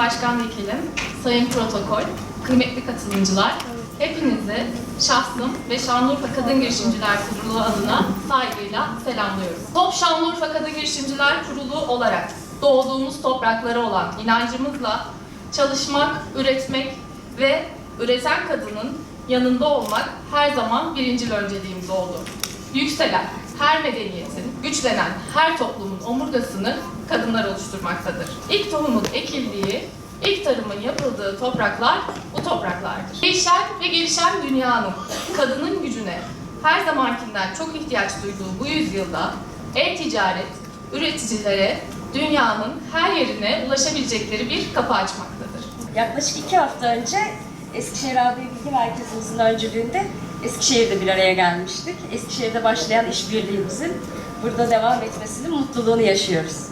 Başkan Vekilim, Sayın Protokol, kıymetli katılımcılar, hepinizi şahsım ve Şanlıurfa Kadın Girişimciler Kurulu adına saygıyla selamlıyorum. Top Şanlıurfa Kadın Girişimciler Kurulu olarak doğduğumuz topraklara olan inancımızla çalışmak, üretmek ve üreten kadının yanında olmak her zaman birincil önceliğimiz oldu. Yükselen her medeniyetin, güçlenen her toplumun omurgasını kadınlar oluşturmaktadır. İlk tohumun ekildiği, ilk tarımın yapıldığı topraklar bu topraklardır. Değişen ve gelişen dünyanın kadının gücüne her zamankinden çok ihtiyaç duyduğu bu yüzyılda e-ticaret, üreticilere dünyanın her yerine ulaşabilecekleri bir kapı açmaktadır. Yaklaşık iki hafta önce Eskişehir AB Bilgi Merkezimizin öncülüğünde Eskişehir'de bir araya gelmiştik. Eskişehir'de başlayan işbirliğimizin burada devam etmesinin mutluluğunu yaşıyoruz.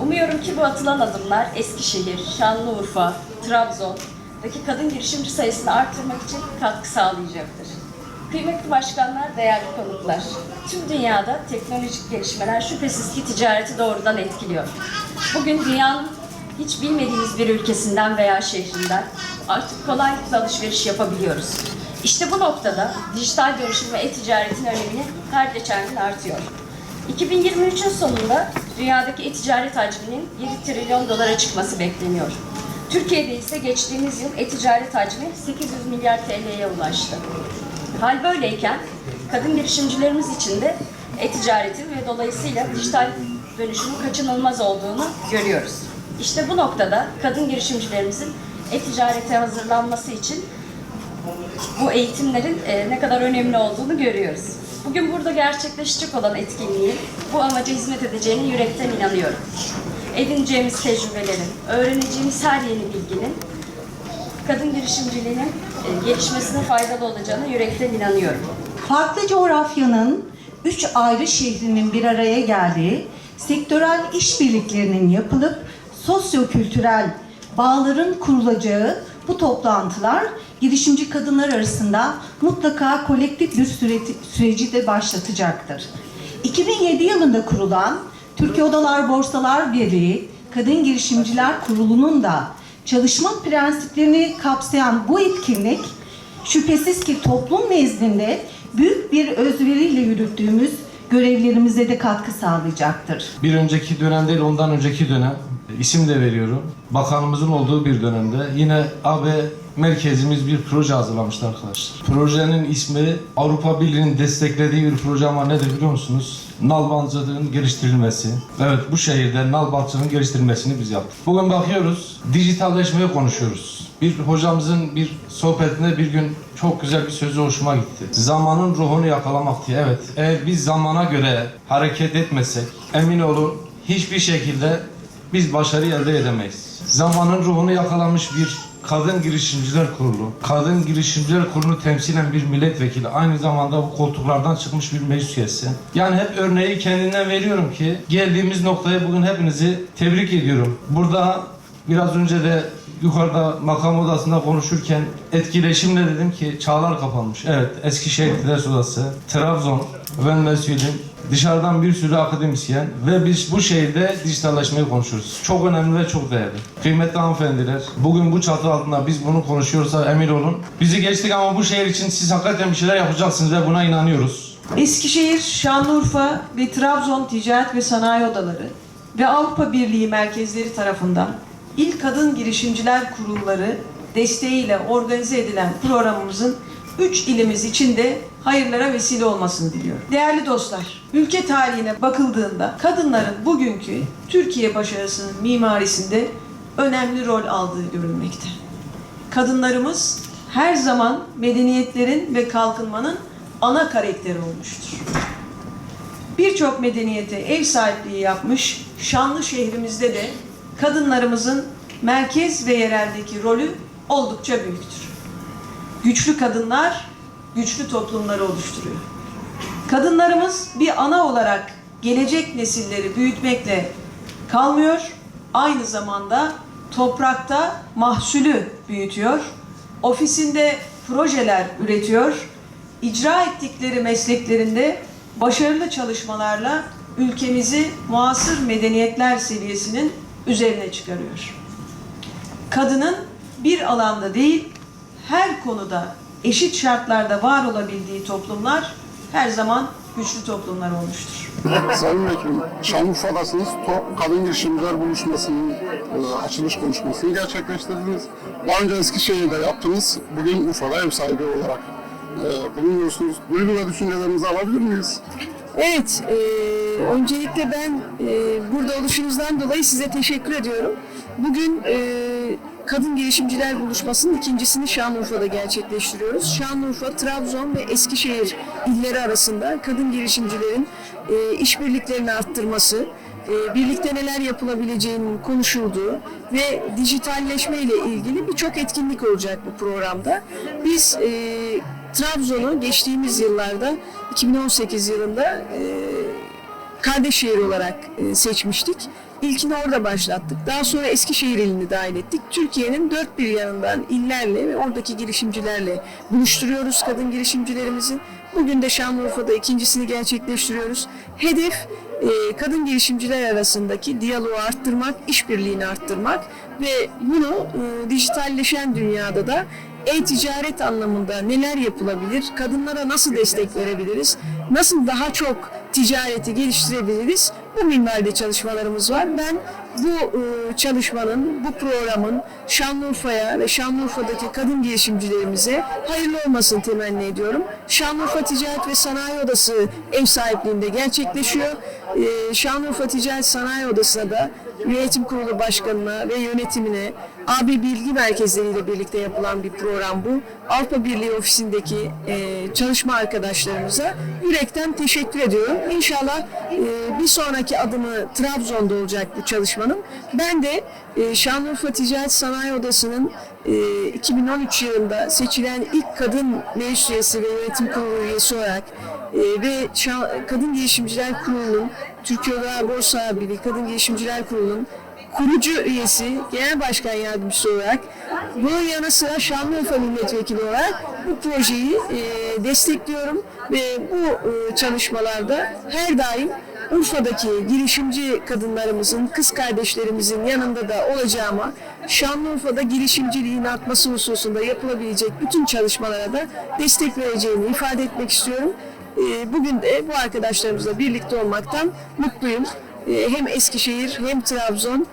Umuyorum ki bu atılan adımlar Eskişehir, Şanlıurfa, Trabzon'daki kadın girişimci sayısını arttırmak için katkı sağlayacaktır. Kıymetli başkanlar, değerli konuklar, tüm dünyada teknolojik gelişmeler şüphesiz ki ticareti doğrudan etkiliyor. Bugün dünyanın hiç bilmediğimiz bir ülkesinden veya şehrinden artık kolaylıkla alışveriş yapabiliyoruz. İşte bu noktada dijital dönüşüm ve e-ticaretin önemini her geçen gün artıyor. 2023'ün sonunda dünyadaki e-ticaret hacminin 7 trilyon dolara çıkması bekleniyor. Türkiye'de ise geçtiğimiz yıl e-ticaret hacmi 800 milyar TL'ye ulaştı. Hal böyleyken kadın girişimcilerimiz için de e-ticaretin ve dolayısıyla dijital dönüşümün kaçınılmaz olduğunu görüyoruz. İşte bu noktada kadın girişimcilerimizin e-ticarete hazırlanması için bu eğitimlerin e, ne kadar önemli olduğunu görüyoruz. Bugün burada gerçekleşecek olan etkinliğin bu amaca hizmet edeceğine yürekten inanıyorum. Edineceğimiz tecrübelerin, öğreneceğimiz her yeni bilginin kadın girişimciliğinin e, gelişmesine faydalı olacağına yürekten inanıyorum. Farklı coğrafyanın üç ayrı şehrinin bir araya geldiği, sektörel işbirliklerinin yapılıp sosyo-kültürel bağların kurulacağı bu toplantılar girişimci kadınlar arasında mutlaka kolektif bir süreci, süreci de başlatacaktır. 2007 yılında kurulan Türkiye Odalar Borsalar Birliği Kadın Girişimciler Kurulu'nun da çalışma prensiplerini kapsayan bu etkinlik şüphesiz ki toplum nezdinde büyük bir özveriyle yürüttüğümüz görevlerimize de katkı sağlayacaktır. Bir önceki dönem değil ondan önceki dönem isim de veriyorum. Bakanımızın olduğu bir dönemde yine AB merkezimiz bir proje hazırlamıştı arkadaşlar. Projenin ismi Avrupa Birliği'nin desteklediği bir proje ama nedir biliyor musunuz? Nalbancılığın geliştirilmesi. Evet bu şehirde nalbancılığın geliştirilmesini biz yaptık. Bugün bakıyoruz dijitalleşmeyi konuşuyoruz. Bir hocamızın bir sohbetinde bir gün çok güzel bir sözü hoşuma gitti. Zamanın ruhunu yakalamak diye. Evet eğer biz zamana göre hareket etmesek emin olun hiçbir şekilde biz başarı elde edemeyiz. Zamanın ruhunu yakalamış bir kadın girişimciler kurulu, kadın girişimciler kurulunu temsilen bir milletvekili, aynı zamanda bu koltuklardan çıkmış bir meclis üyesi. Yani hep örneği kendinden veriyorum ki geldiğimiz noktaya bugün hepinizi tebrik ediyorum. Burada biraz önce de yukarıda makam odasında konuşurken etkileşimle dedim ki çağlar kapanmış. Evet Eskişehir Ticaret Odası, Trabzon, ben söyleyeyim Dışarıdan bir sürü akademisyen ve biz bu şehirde dijitalleşmeyi konuşuyoruz. Çok önemli ve çok değerli. Kıymetli hanımefendiler, bugün bu çatı altında biz bunu konuşuyorsa emin olun. Bizi geçtik ama bu şehir için siz hakikaten bir şeyler yapacaksınız ve buna inanıyoruz. Eskişehir, Şanlıurfa ve Trabzon Ticaret ve Sanayi Odaları ve Avrupa Birliği merkezleri tarafından İl Kadın Girişimciler Kurulları desteğiyle organize edilen programımızın 3 ilimiz için de hayırlara vesile olmasını diliyorum. Değerli dostlar, ülke tarihine bakıldığında kadınların bugünkü Türkiye başarısının mimarisinde önemli rol aldığı görülmekte. Kadınlarımız her zaman medeniyetlerin ve kalkınmanın ana karakteri olmuştur. Birçok medeniyete ev sahipliği yapmış şanlı şehrimizde de kadınlarımızın merkez ve yereldeki rolü oldukça büyüktür. Güçlü kadınlar güçlü toplumları oluşturuyor. Kadınlarımız bir ana olarak gelecek nesilleri büyütmekle kalmıyor, aynı zamanda toprakta mahsulü büyütüyor, ofisinde projeler üretiyor, icra ettikleri mesleklerinde başarılı çalışmalarla ülkemizi muasır medeniyetler seviyesinin üzerine çıkarıyor. Kadının bir alanda değil, her konuda eşit şartlarda var olabildiği toplumlar her zaman güçlü toplumlar olmuştur. Sayın Vekilim, Şanlıurfa'dasınız. Kadın Girişimciler Buluşması'nın e, açılış konuşmasını gerçekleştirdiniz. Daha önce Eskişehir'de yaptınız. Bugün Urfa'da ev sahibi olarak e, bulunuyorsunuz. Duygu ve düşüncelerinizi alabilir miyiz? Evet, e, öncelikle ben e, burada oluşunuzdan dolayı size teşekkür ediyorum. Bugün e, Kadın Girişimciler Buluşması'nın ikincisini Şanlıurfa'da gerçekleştiriyoruz. Şanlıurfa, Trabzon ve Eskişehir illeri arasında kadın girişimcilerin e, işbirliklerini arttırması, e, birlikte neler yapılabileceğinin konuşulduğu ve dijitalleşme ile ilgili birçok etkinlik olacak bu programda. Biz e, Trabzon'u geçtiğimiz yıllarda 2018 yılında e, kardeş şehir olarak e, seçmiştik. İlkini orada başlattık. Daha sonra Eskişehir ilini dahil ettik. Türkiye'nin dört bir yanından illerle ve oradaki girişimcilerle buluşturuyoruz kadın girişimcilerimizi. Bugün de Şanlıurfa'da ikincisini gerçekleştiriyoruz. Hedef e, kadın girişimciler arasındaki diyaloğu arttırmak, işbirliğini arttırmak ve bunu e, dijitalleşen dünyada da e-ticaret anlamında neler yapılabilir, kadınlara nasıl destek verebiliriz, nasıl daha çok ticareti geliştirebiliriz bu minvalde çalışmalarımız var. Ben bu e, çalışmanın, bu programın Şanlıurfa'ya ve Şanlıurfa'daki kadın girişimcilerimize hayırlı olmasını temenni ediyorum. Şanlıurfa Ticaret ve Sanayi Odası ev sahipliğinde gerçekleşiyor. E, Şanlıurfa Ticaret Sanayi Odası'na da Yönetim Kurulu Başkanı'na ve yönetimine AB Bilgi Merkezleri ile birlikte yapılan bir program bu. Avrupa Birliği ofisindeki e, çalışma arkadaşlarımıza yürekten teşekkür ediyorum. İnşallah e, bir sonraki adımı Trabzon'da olacak bu çalışmanın. Ben de e, Şanlıurfa Ticaret Sanayi Odası'nın e, 2013 yılında seçilen ilk kadın meclis üyesi ve yönetim kurulu üyesi olarak e, ve Şa- Kadın Girişimciler Kurulu'nun Türkiye Odalar Borsa Birliği Kadın Girişimciler Kurulu'nun kurucu üyesi, genel başkan yardımcısı olarak bunun yanı sıra Şanlıurfa milletvekili olarak bu projeyi e, destekliyorum ve bu e, çalışmalarda her daim Urfa'daki girişimci kadınlarımızın, kız kardeşlerimizin yanında da olacağıma, Şanlıurfa'da girişimciliğin artması hususunda yapılabilecek bütün çalışmalara da destek vereceğimi ifade etmek istiyorum. E, Bugün de bu arkadaşlarımızla birlikte olmaktan mutluyum. E, Hem Eskişehir hem Trabzon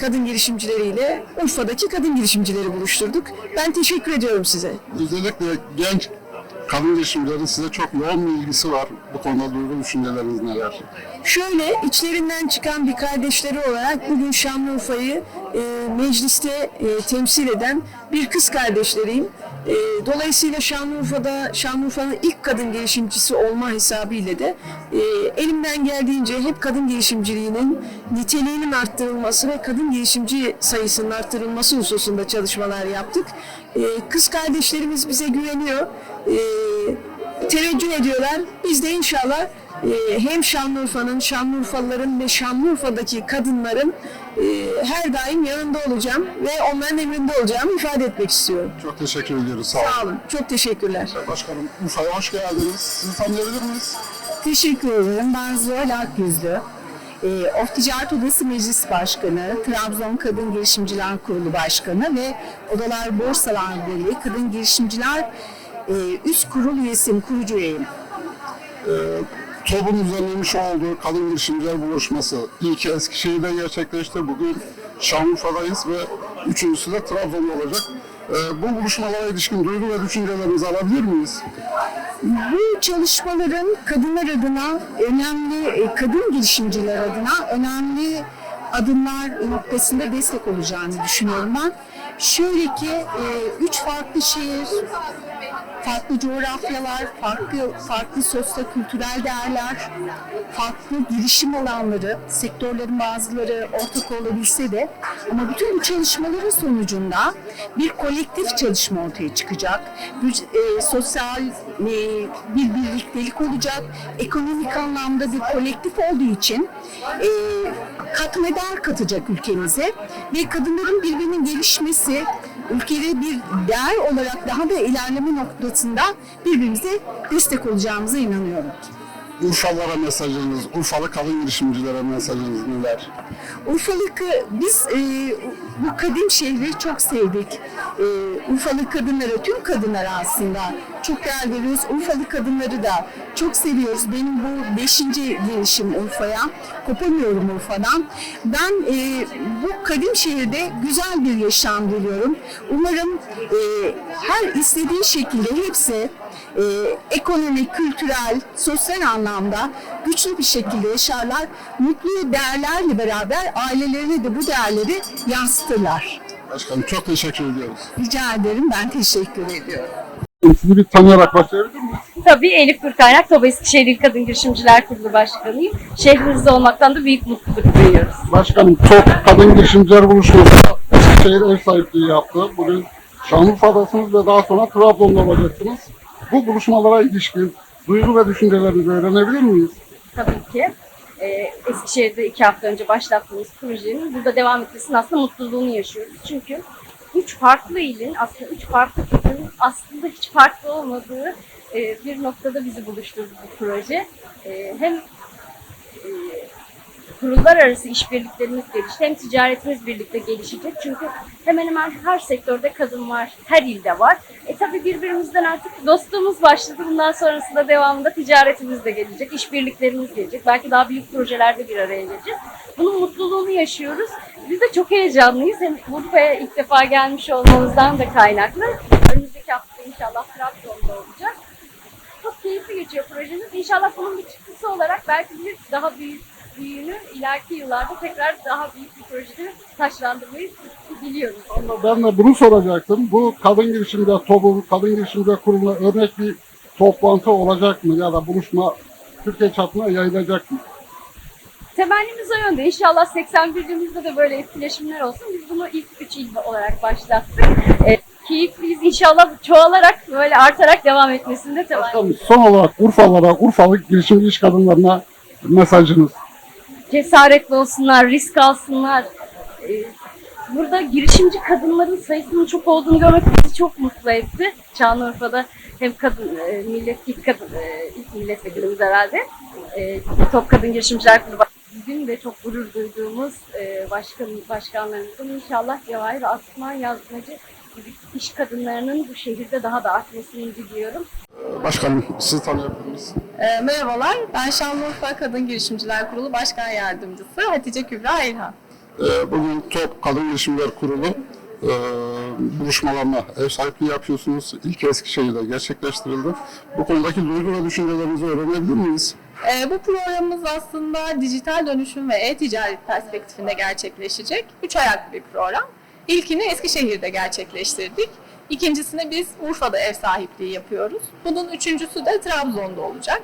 kadın girişimcileriyle Urfa'daki kadın girişimcileri buluşturduk. Ben teşekkür ediyorum size. Özellikle genç kadın girişimcilerin size çok yoğun bir ilgisi var. Bu konuda duygu düşünceleriniz neler? Şöyle içlerinden çıkan bir kardeşleri olarak bugün Şanlıurfa'yı e, mecliste e, temsil eden bir kız kardeşleriyim. E, dolayısıyla Şanlıurfa'da Şanlıurfa'nın ilk kadın girişimcisi olma hesabıyla de e, elimden geldiğince hep kadın girişimciliğinin niteliğinin arttırılması ve kadın girişimci sayısının arttırılması hususunda çalışmalar yaptık. E, kız kardeşlerimiz bize güveniyor. E, teveccüh ediyorlar. Biz de inşallah hem Şanlıurfa'nın, Şanlıurfalıların ve Şanlıurfa'daki kadınların e, her daim yanında olacağım ve onların emrinde olacağımı ifade etmek istiyorum. Çok teşekkür ediyoruz. Sağ olun. Sağ olun. Çok teşekkürler. Başkanım Urfa'ya hoş geldiniz. Sizi tanıyabilir miyiz? Teşekkür ederim. Ben Zuhal Akyüzlü. E, Of Ticaret Odası Meclis Başkanı, Trabzon Kadın Girişimciler Kurulu Başkanı ve Odalar Borsalar Birliği Kadın Girişimciler e, Üst Kurul üyesiyim, kurucu üyeyim. TOB'un düzenlemiş olduğu Kadın Girişimciler Buluşması ilk Eskişehir'de gerçekleşti. Bugün Şanlıurfa'dayız ve üçüncüsü de Trabzon'da olacak. Ee, bu buluşmalara ilişkin duygu ve düşüncelerinizi alabilir miyiz? Bu çalışmaların kadınlar adına önemli, e, kadın girişimciler adına önemli adımlar noktasında destek olacağını düşünüyorum ben. Şöyle ki e, üç farklı şehir, farklı coğrafyalar, farklı farklı sosyo-kültürel değerler, farklı girişim alanları, sektörlerin bazıları ortak olabilse de ama bütün bu çalışmaların sonucunda bir kolektif çalışma ortaya çıkacak. Bir, e, sosyal e, bir birliktelik olacak. Ekonomik anlamda bir kolektif olduğu için e, katma değer katacak ülkemize ve kadınların birbirinin gelişmesi, ülkede bir değer olarak daha da ilerleme noktasında birbirimize destek olacağımıza inanıyorum. Urfalılara mesajınız, Urfalı kadın girişimcilere mesajınız neler? Urfalı kı- biz e, bu kadim şehri çok sevdik. E, Urfalı kadınlara, tüm kadınlara aslında çok değer veriyoruz. Urfalı kadınları da çok seviyoruz. Benim bu beşinci gelişim Urfa'ya. Kopamıyorum Urfa'dan. Ben e, bu kadim şehirde güzel bir yaşam diliyorum. Umarım e, her istediği şekilde hepsi e, ekonomik, kültürel, sosyal anlamda güçlü bir şekilde yaşarlar. Mutlu değerlerle beraber ailelerine de bu değerleri yansıtırlar. Başkanım çok teşekkür ediyoruz. Rica ederim, ben teşekkür ediyorum. Sizi bir tanıyarak başlayabilir miyiz? Tabii Elif Gürkaynak, Toba Eskişehir İl Kadın Girişimciler Kurulu Başkanıyım. Şehrimizde olmaktan da büyük mutluluk duyuyoruz. Başkanım TOP Kadın Girişimciler Buluşması Eskişehir ev sahipliği yaptı. Bugün Şanlıurfa'dasınız ve daha sonra Trabzon'da olacaksınız. Bu buluşmalara ilişkin duygu ve düşüncelerinizi öğrenebilir miyiz? Tabii ki. Ee, Eskişehir'de iki hafta önce başlattığımız projenin burada devam etmesinin aslında mutluluğunu yaşıyoruz. Çünkü üç farklı ilin, aslında üç farklı kültürün aslında hiç farklı olmadığı e, bir noktada bizi buluşturdu bu proje. E, hem e, kurullar arası işbirliklerimiz gelişti, hem ticaretimiz birlikte gelişecek. Çünkü hemen hemen her sektörde kadın var, her ilde var. E tabii birbirimizden artık dostluğumuz başladı. Bundan sonrasında devamında ticaretimiz de gelecek, işbirliklerimiz gelecek. Belki daha büyük projelerde bir araya geleceğiz. Bunun mutluluğunu yaşıyoruz. Biz de çok heyecanlıyız. Hem Urfa'ya ilk defa gelmiş olmamızdan da kaynaklı. Önümüzdeki hafta inşallah Trabzon'da olacak. Çok keyifli geçiyor projemiz. İnşallah bunun bir çıktısı olarak belki bir daha büyük büyüğünü ileriki yıllarda tekrar daha büyük bir projede taşlandırmayı diliyoruz. Ben de bunu soracaktım. Bu kadın girişimciler TOB'un, kadın girişimciler kuruluna örnek bir toplantı olacak mı ya da buluşma Türkiye çapına yayılacak mı? Temennimiz o yönde. İnşallah 81'imizde de böyle etkileşimler olsun. Biz bunu ilk üç il olarak başlattık. E, keyifliyiz. İnşallah çoğalarak böyle artarak devam etmesinde temenni son olarak Urfalılara, Urfalı girişimci iş kadınlarına mesajınız. Cesaretli olsunlar, risk alsınlar. Ee, Burada girişimci kadınların sayısının çok olduğunu görmek bizi çok mutlu etti. Şanlıurfa'da hem kadın e, millet ilk kadın e, ilk milletvekilimiz herhalde. E, Top Kadın Girişimciler Baş- Bugün de çok gurur duyduğumuz başkan başkanlarımızın inşallah Cevahir Asman Yazmacı iş kadınlarının bu şehirde daha da artmasını diliyorum. Başkanım sizi tanıyabilir miyiz? E, merhabalar, ben Şanlıurfa Kadın Girişimciler Kurulu Başkan Yardımcısı Hatice Kübra İlhan. Ee, Bugün TOP Kadın Girişimciler Kurulu e, buluşmalarına ev sahipliği yapıyorsunuz. İlk Eskişehir'de gerçekleştirildi. Bu konudaki duygu ve düşüncelerinizi öğrenebilir miyiz? E, bu programımız aslında dijital dönüşüm ve e-ticaret perspektifinde gerçekleşecek. Üç ayaklı bir program. İlkini Eskişehir'de gerçekleştirdik. İkincisini biz Urfa'da ev sahipliği yapıyoruz. Bunun üçüncüsü de Trabzon'da olacak.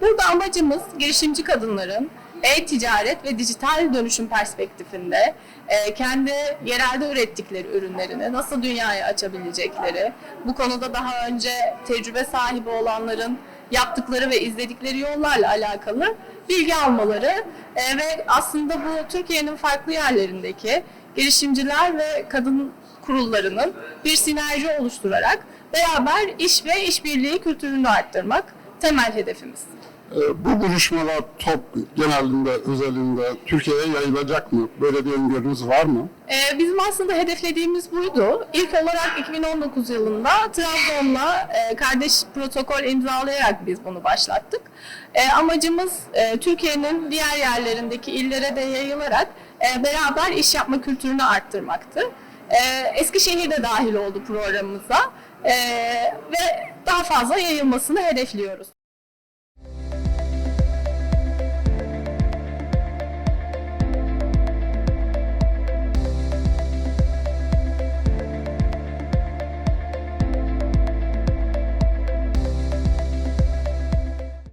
Burada amacımız girişimci kadınların e-ticaret ve dijital dönüşüm perspektifinde e, kendi yerelde ürettikleri ürünlerini nasıl dünyaya açabilecekleri, bu konuda daha önce tecrübe sahibi olanların yaptıkları ve izledikleri yollarla alakalı bilgi almaları e, ve aslında bu Türkiye'nin farklı yerlerindeki girişimciler ve kadın kurullarının bir sinerji oluşturarak beraber iş ve işbirliği kültürünü arttırmak temel hedefimiz. Ee, Bu buluşmalar TOP genelinde, özelinde Türkiye'ye yayılacak mı? Böyle bir öngörünüz var mı? Ee, bizim aslında hedeflediğimiz buydu. İlk olarak 2019 yılında Trabzon'la e, kardeş protokol imzalayarak biz bunu başlattık. E, amacımız e, Türkiye'nin diğer yerlerindeki illere de yayılarak beraber iş yapma kültürünü arttırmaktı. Eskişehir de dahil oldu programımıza ve daha fazla yayılmasını hedefliyoruz.